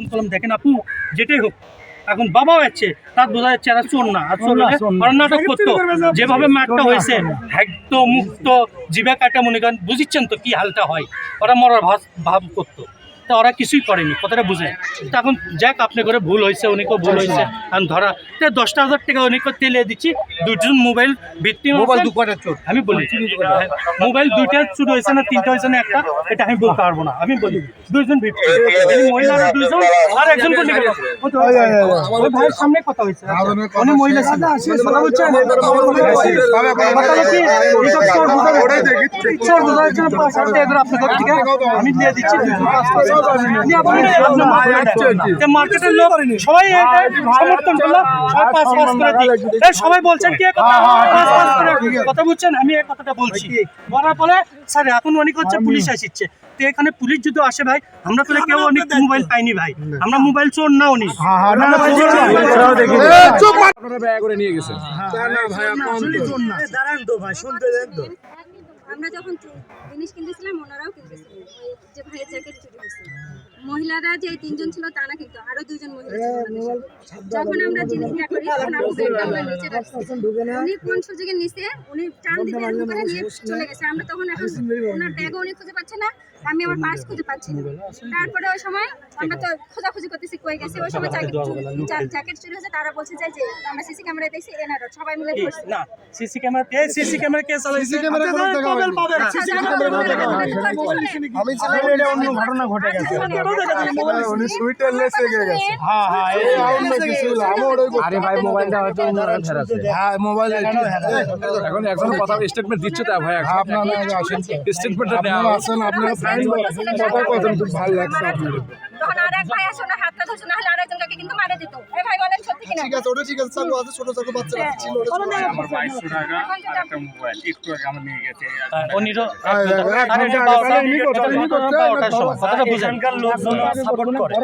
Phone কলম দেখেন আপু যেটাই হোক। এখন বাবা যাচ্ছে তার বোঝা যাচ্ছে এরা চোর না আর চোর নাটক করতো যেভাবে মারটা হয়েছে হ্যাক্ত মুক্ত জিভে কাটা মনে করেন বুঝিচ্ছেন তো কি হালটা হয়? ওরা মরার ভাব করতো। তা ওরা কিছুই করেনি কথাটা বুঝে। তা এখন যাক আপনি করে ভুল হয়েছে উনিকেও ভুল হয়েছে। এখন ধরা তা দশটা হাজার টাকা উনিকে তেলে দিচ্ছি দুজন মোবাইল ভিত্তি মোবাইল দু কটার চোর। আমি বলি মোবাইল দুইটা চুরি হয়েছে না তিনটা হয়েছে না একটা এটা আমি বলতে পারব না। আমি বলি দুইজন ভিত্তি মহিলারা দুইজন আর একজন কোন ওই ভাইয়ের সামনে কথা হয়েছে। উনি মহিলা ছিল। কথা বলছেন কথা থেকে। আমি দিয়ে দিচ্ছি দেন। তো মার্কেটের লোক সবাই সমর্থন করল সবাই পাঁচ পাঁচ করে দিই সবাই বলছেন কি কথা করে বুঝছেন আমি এই কথাটা বলছি বলার পরে স্যার এখন অনেক হচ্ছে পুলিশ আসছে তো এখানে পুলিশ যদি আসে ভাই আমরা তো কেউ অনেক মোবাইল পাইনি ভাই আমরা মোবাইল চোর না উনি আমরা মোবাইল চোর না। আপনারা ব্যয় করে নিয়ে গেছেন আমরা যখন জিনিস কিনতেছিলাম ওনারাও কিনতেছিলেন। ওই যে ভাইয়ের জ্যাকেট চুরি হয়েছে। মহিলারা যে তিনজন ছিল তা না কিন্তু আরও দুইজন মহিলা। যখন আমরা জিনিস ইয়া করি তখন আপু ব্যাগটা আমরা নিচে রাখছি। উনি কোন সুযোগে নিচে উনি টান দিতে এরকম করে নিয়ে চলে গেছে। আমরা তখন এখন ওনার ব্যাগও উনি খুঁজে পাচ্ছে না আমি আমার পার্স খুঁজে পাচ্ছি না। তারপরে ওই সময় আমরা তো খোঁজাখুঁজি করতেছি কই গেছে। ওই সময় জ্যাকেট চুরি জ্যাকেট চুরি হয়েছে তারা বলছে যে যে আমরা সিসি ক্যামেরায় দেখছি এনারা সবাই মিলে? না সিসি ক্যামেরা সিসি ক্যামেরা কে চালাইছে? সিসি ক্যামেরা পাবেন পাবেন সিসি আমি ছিলাম এটা অন্য ঘটনা ঘটে গেছে। উনি সুইটার লেসে গেছে। হ্যাঁ হ্যাঁ আরে ভাই মোবাইলটা হয়তো ফেরাছে হ্যাঁ মোবাইল এখন একজন কথা স্টেটমেন্ট দিচ্ছে তা ভাই আপনারা আসেন স্টেটমেন্টটা নেওয়া আপনারা আসেন আপনারা কথা কথা খুব ভালো লাগছে আপনার তখন আর এক ভাই আসো না হাতটা ধরছো না হলে কাকে কিন্তু মারে দিত এই ভাই বলেন সত্যি কিনা ঠিক আছে ওটা ঠিক আছে চাকু আছে ছোট চাকু বাচ্চা ছিল ওটা ছোট এখন যেটা উনিরও হ্যাঁ, হ্যাঁ, হ্যাঁ, আরে এটা ঘণ্টা, বারোটা- এমনি আরে এমনি করতে, বারোটার সময়। কথাটা বুঝেন। সাপোর্ট করে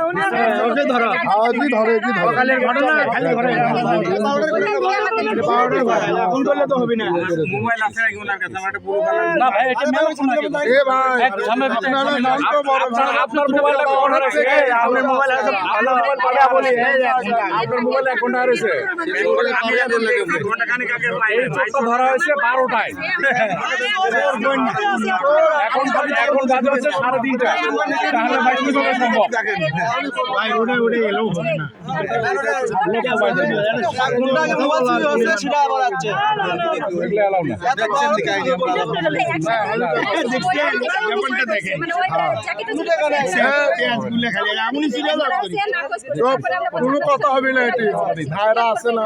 ওকে ধরো আওয়াজ ধরে কি ধরে সকালের ঘটনা খালি ধরে এখন করলে তো হবে না না ভাই এটা মেলা শোনা গেল। এ ভাই এক ঝামের ভিতরে তো বড় আপনার আপনার মোবাইলটা কোন হারাইছে আপনার মোবাইল আছে ভালো মোবাইল পালা বলি আপনার মোবাইল এখন ধরা হয়েছে বাজে হচ্ছে সাড়ে তিনটা তাহলে ভাই কি সম্ভব ভাই ওটা ওটা হবে না কোনো কথা হবে না। এটি ভাইরা আছে না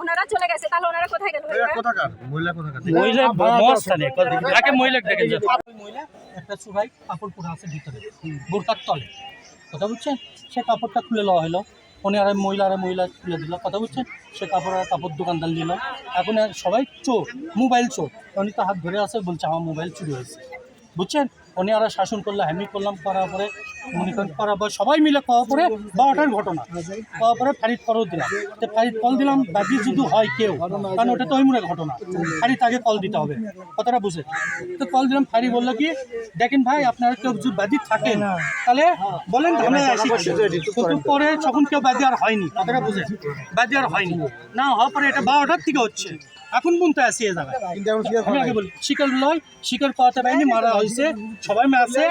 ওনারা চলে গেছে তাহলে ওনারা কোথায় গেল কোথাকার? মহিলা কোথাকার? মহিলা? তাকে মহিলা দেখেন যে মহিলা একটা সুরাই কাপড় পরে আছে ভিতরে বোরকার তলে। কথা বুঝছেন? সে কাপড়টা খুলে লওয়া হলো। উনি আর মহিলা আর মহিলা খুলে দিল। কথা বুঝছেন? সে কাপড় আর কাপড় দোকানদার নিল। এখন সবাই চোর, মোবাইল চোর। উনি তো হাত ধরে আছে, বলছে আমার মোবাইল চুরি হয়েছে। বুঝছেন? উনি আর শাসন করল হ্যামি করলাম, করার পরে সবাই মিলে খাওয়া পরে বারোটার ঘটনা। খাওয়া পরে ফারিদ করও দিলাম তো ফারিদ কল দিলাম, বাকি যদি হয় কেউ, কারণ ওটা তো ওইমুড়ে ঘটনা। ফারিদ আগে কল দিতে হবে, কথাটা বুঝে। তো কল দিলাম ফারি বলল কি, দেখেন ভাই, আপনারা কেউ যদি বাদি থাকেন, তাহলে বলেন কিন্তু পরে যখন কেউ বাদি আর হয়নি, কথাটা বুঝে। বাদি আর হয়নি। না, হওয়ার পরে এটা বারোটার থেকে হচ্ছে। এখন পর্যন্ত আসি এ জায়গায়। বলি, শিকার লয়, শিকার পাওয়াতে পারিনি মারা হয়েছে, সবাই আছে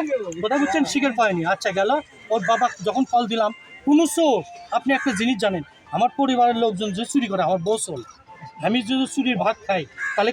কোথায় বুঝছেন, শিকার পায়নি। আচ্ছা। গেল, ওর বাবা যখন কল দিলাম, কোনো চোর আপনি একটা জিনিস জানেন, আমার পরিবারের লোকজন যে চুরি করে, আমার বউ আমি যদি চুরির ভাগ খাই, তাহলে